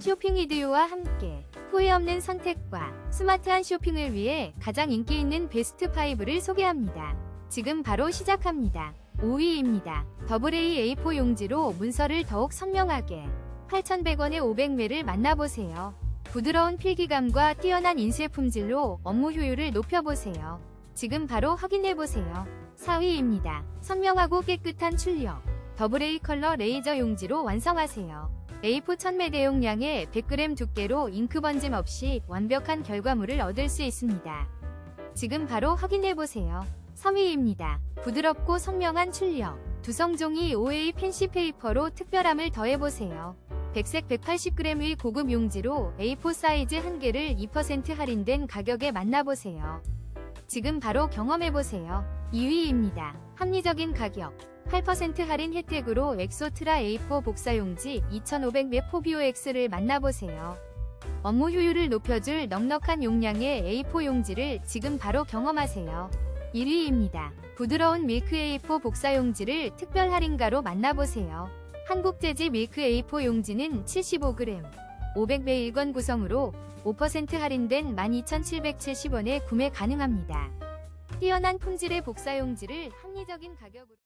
쇼핑 이디오와 함께 후회 없는 선택과 스마트한 쇼핑을 위해 가장 인기 있는 베스트 5를 소개합니다. 지금 바로 시작합니다. 5위입니다. AA A4 용지로 문서를 더욱 선명하게 8,100원에 500매를 만나보세요. 부드러운 필기감과 뛰어난 인쇄 품질로 업무 효율을 높여보세요. 지금 바로 확인해보세요. 4위입니다. 선명하고 깨끗한 출력. AA 컬러 레이저 용지로 완성하세요. A4 1000매 대용량의 100g 두께로 잉크 번짐 없이 완벽한 결과물을 얻을 수 있습니다. 지금 바로 확인해보세요. 3위입니다. 부드럽고 선명한 출력. 두성종이 OA 펜시 페이퍼로 특별함을 더해보세요. 백색 180g의 고급 용지로 A4 사이즈 한 개를 2% 할인된 가격에 만나보세요. 지금 바로 경험해보세요. 2위입니다. 합리적인 가격. 8% 할인 혜택으로 엑소트라 A4 복사용지 2500매 포비오 X를 만나보세요. 업무 효율을 높여줄 넉넉한 용량의 A4 용지를 지금 바로 경험하세요. 1위입니다. 부드러운 밀크 A4 복사 용지를 특별 할인가로 만나보세요. 한국재지 밀크 A4 용지는 75g, 500매 1권 구성으로 5% 할인된 12,770원에 구매 가능합니다. 뛰어난 품질의 복사용지를 합리적인 가격으로